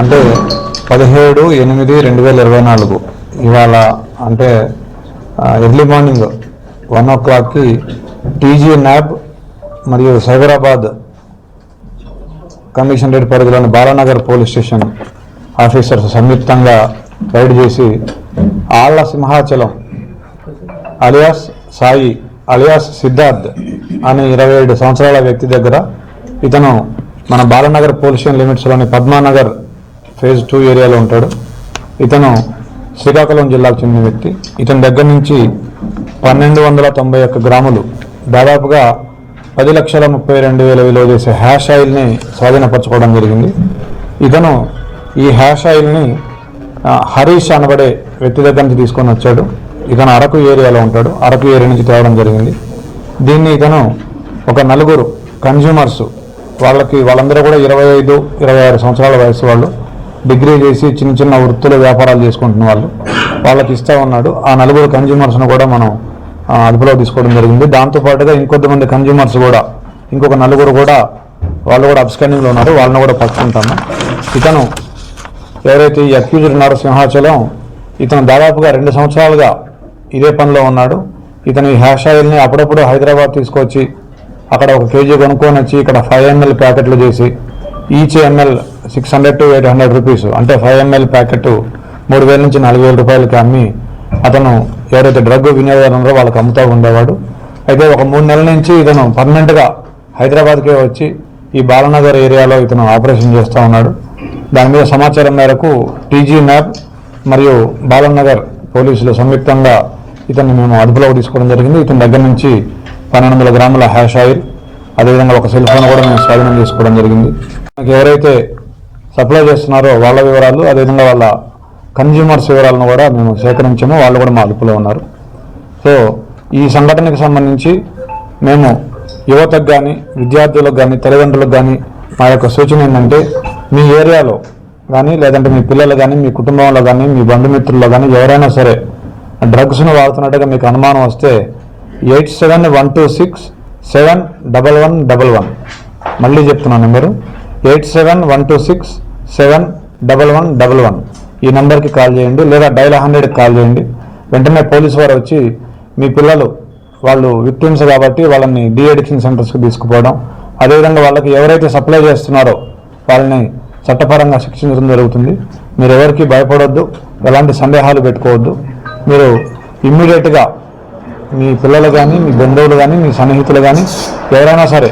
అంటే పదిహేడు ఎనిమిది రెండు వేల ఇరవై నాలుగు. ఇవాళ అంటే ఎర్లీ మార్నింగ్ వన్ ఓ క్లాక్కి టీజీ న్యాబ్ మరియు సైబరాబాద్ కమిషనరేట్ పరిధిలోని బాలానగర్ పోలీస్ స్టేషన్ ఆఫీసర్స్ సంయుక్తంగా రైడ్ చేసి ఆళ్ళ సింహాచలం అలియాస్ సాయి అలియాస్ సిద్ధార్థ్ అనే ఇరవై ఏడు సంవత్సరాల వ్యక్తి దగ్గర ఇతను మన బాలనగర్ పోలీస్ స్టేషన్ లిమిట్స్లోని పద్మానగర్ ఫేజ్ టూ ఏరియాలో ఉంటాడు. ఇతను శ్రీకాకుళం జిల్లాకు చెందిన వ్యక్తి. ఇతని దగ్గర నుంచి పన్నెండు వందల తొంభై ఒక్క గ్రాములు దాదాపుగా పది లక్షల ముప్పై రెండు వేల విలువ చేసే హ్యాష్ ఆయిల్ని స్వాధీనపరచుకోవడం జరిగింది. ఇతను ఈ హ్యాష్ ఆయిల్ని హరీష్ అనబడే వ్యక్తి దగ్గర నుంచి తీసుకొని వచ్చాడు. ఇతను అరకు ఏరియాలో ఉంటాడు. అరకు ఏరియా నుంచి తేవడం జరిగింది. దీన్ని ఇతను ఒక నలుగురు కన్జ్యూమర్స్ వాళ్ళకి వాళ్ళందరూ కూడా ఇరవై ఐదు ఇరవై ఆరు సంవత్సరాల వయసు వాళ్ళు డిగ్రీ చేసి చిన్న చిన్న వృత్తుల వ్యాపారాలు చేసుకుంటున్న వాళ్ళు వాళ్ళకి ఇస్తా ఉన్నాడు. ఆ నలుగురు కన్జ్యూమర్స్ను కూడా మనం అదుపులో తీసుకోవడం జరిగింది. దాంతోపాటుగా ఇంకొద్దిమంది కన్జ్యూమర్స్ కూడా ఇంకొక నలుగురు కూడా వాళ్ళు కూడా అబ్స్కాండింగ్లో ఉన్నారు. వాళ్ళని కూడా పట్టుకుంటాము ఇతను ఎవరైతే ఈ అక్యూజ్డ్ ఉన్నారో సింహాచలం ఇతను దాదాపుగా రెండు సంవత్సరాలుగా ఇదే పనిలో ఉన్నాడు. ఇతను ఈ హ్యాష్ ఆయిల్ని అప్పుడప్పుడు హైదరాబాద్ తీసుకొచ్చి అక్కడ ఒక కేజీ కొనుక్కొని వచ్చి ఇక్కడ ఫైవ్ ఎంఎల్ ప్యాకెట్లు చేసి each ML six hundred to eight hundred rupees అంటే ఫైవ్ ఎంఎల్ ప్యాకెట్ మూడు వేల నుంచి నాలుగు వేల రూపాయలకి అమ్మి అతను ఎవరైతే డ్రగ్ వినియోగదారు ఉన్నారో వాళ్ళకి అమ్ముతూ ఉండేవాడు. అయితే ఒక మూడు నెలల నుంచి ఇతను పర్మనెంట్గా హైదరాబాద్కే వచ్చి ఈ బాలనగర్ ఏరియాలో ఇతను ఆపరేషన్ చేస్తూ ఉన్నాడు. దాని మీద సమాచారం మేరకు టీజీ మ్యాప్ మరియు బాలనగర్ పోలీసులు సంయుక్తంగా ఇతన్ని మేము అదుపులోకి తీసుకోవడం జరిగింది. ఇతని దగ్గర నుంచి పన్నెండు వందల గ్రాముల హ్యాష్ ఆయిల్ అదేవిధంగా ఒక సెల్ ఫోన్ కూడా మేము స్వాధీనం చేసుకోవడం జరిగింది. ఎవరైతే సప్లై చేస్తున్నారో వాళ్ళ వివరాలు అదేవిధంగా వాళ్ళ కన్జ్యూమర్స్ వివరాలను కూడా మేము సేకరించాము. వాళ్ళు కూడా మా అదుపులో ఉన్నారు. సో ఈ సంఘటనకు సంబంధించి మేము యువతకు కానీ విద్యార్థులకు కానీ తల్లిదండ్రులకు కానీ మా యొక్క సూచన ఏంటంటే మీ ఏరియాలో కానీ లేదంటే మీ పిల్లలు కానీ మీ కుటుంబంలో కానీ మీ బంధుమిత్రుల్లో కానీ ఎవరైనా సరే డ్రగ్స్ను వాడుతున్నట్టుగా మీకు అనుమానం వస్తే eight seven one two six seven double one double one. మళ్ళీ చెప్తున్నాను number. Eight seven one two six seven double one double one. ఈ నెంబర్కి కాల్ చేయండి లేదా డైల్ హండ్రెడ్కి కాల్ చేయండి. వెంటనే పోలీసు వారు వచ్చి మీ పిల్లలు వాళ్ళు విక్టిమ్స్ కాబట్టి వాళ్ళని డి అడిక్షన్ సెంటర్స్కి తీసుకుపోవడం. అదేవిధంగా వాళ్ళకి ఎవరైతే సప్లై చేస్తున్నారో వాళ్ళని చట్టపరంగా శిక్షించడం జరుగుతుంది. మీరు ఎవరికి భయపడొద్దు ఎలాంటి సందేహాలు పెట్టుకోవద్దు. మీరు ఇమ్మీడియట్గా మీ పిల్లలు కానీ మీ బంధువులు కానీ మీ సన్నిహితులు కానీ ఎవరైనా సరే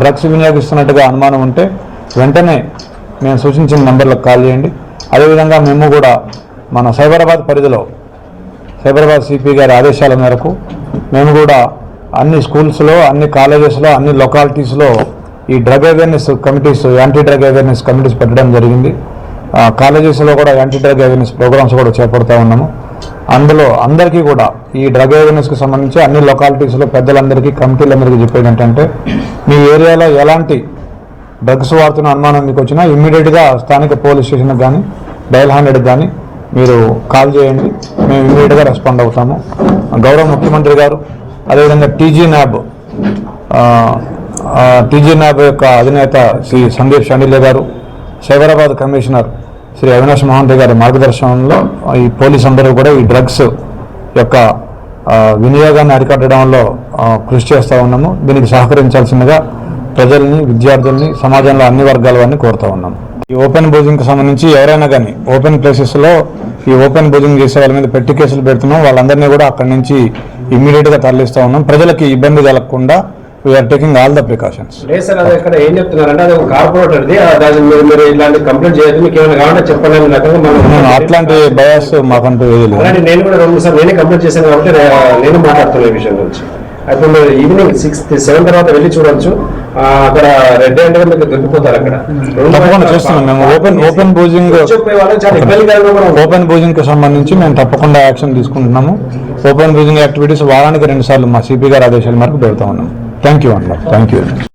డ్రగ్స్ వినియోగిస్తున్నట్టుగా అనుమానం ఉంటే వెంటనే మేము సూచించిన నెంబర్లకు కాల్ చేయండి. అదేవిధంగా మేము కూడా మన సైబరాబాద్ పరిధిలో సైబరాబాద్ సిపి గారి ఆదేశాల మేరకు మేము కూడా అన్ని స్కూల్స్లో అన్ని కాలేజెస్లో అన్ని లొకాలిటీస్లో ఈ drug awareness committees anti drug awareness committees పెట్టడం జరిగింది. కాలేజెస్లో కూడా యాంటీ డ్రగ్ అవేర్నెస్ ప్రోగ్రామ్స్ కూడా చేపడుతూ ఉన్నాము. అందులో అందరికీ కూడా ఈ డ్రగ్ అవేర్నెస్కి సంబంధించి అన్ని లొకాలిటీస్లో పెద్దలందరికీ కమిటీలందరికీ చెప్పేది ఏంటంటే మీ ఏరియాలో ఎలాంటి డ్రగ్స్ వాడుతున్న అనుమానం మీకు వచ్చినా ఇమ్మీడియట్గా స్థానిక పోలీస్ స్టేషన్కి కానీ డైల్ హండ్రెడ్కి కానీ మీరు కాల్ చేయండి. మేము ఇమ్మీడియట్గా రెస్పాండ్ అవుతాము. గౌరవ ముఖ్యమంత్రి గారు అదేవిధంగా టీజీ న్యాబ్ టీజీ న్యాబ్ యొక్క అధినేత శ్రీ సందీప్ షండిలే గారు సైబరాబాద్ కమిషనర్ శ్రీ అవినాష్ మహంతి గారి మార్గదర్శనంలో ఈ పోలీస్ అందరూ కూడా ఈ డ్రగ్స్ యొక్క వినియోగాన్ని అరికట్టడంలో కృషి చేస్తూ ఉన్నాము. దీనికి సహకరించాల్సిందిగా ప్రజల్ని విద్యార్థుల్ని సమాజంలో అన్ని వర్గాల వారిని కోరుతా ఉన్నాం. ఈ ఓపెన్ బూజింగ్కి సంబంధించి ఎవరైనా కానీ ఓపెన్ ప్లేసెస్లో ఈ ఓపెన్ బూజింగ్ చేసే వాళ్ళ మీద పెట్టి కేసులు పెడుతున్నాం. వాళ్ళందరినీ కూడా అక్కడి నుంచి ఇమ్మీడియట్గా తరలిస్తూ ఉన్నాం. ప్రజలకి ఇబ్బంది కలగకుండా we're taking all the precautions లేదు సార్ అది ఇక్కడ ఏం చెప్తున్నారంటే అది ఒక కార్పొరేటర్ది. అది మీరు మీరు ఇలాంటి కంప్లైంట్ చేయొద్దు. మీకు ఏమైనా కావాలంటే రకంగా మనం అట్లాంటి బయాస్ మాకంటూ ఏది లేదు. అలాంటి నేను కూడా రెండు సార్ నేనే కంప్లైంట్ చేశాను కాబట్టి నేను మాట్లాడుతున్నా ఈ విషయం గురించి. అయితే మీరు ఈవినింగ్ సిక్స్ సెవెన్ తర్వాత వెళ్ళి చూడొచ్చు. ఆ, అక్కడ రెడ్ హ్యాండ్ మీకు దొరికిపోతారు అక్కడ. తప్పకుండా చేస్తున్నాం మేము. Open open boozing. ఓపెన్ బూజింగ్కి సంబంధించి మేము తప్పకుండా యాక్షన్ తీసుకుంటున్నాము. ఓపెన్ బూజింగ్ యాక్టివిటీస్ వారానికి రెండు సార్లు మా సిపి గారి ఆదేశాల మేరకు పెడతా ఉన్నాం థ్యాంక్ యూ అన్న థ్యాంక్ యూ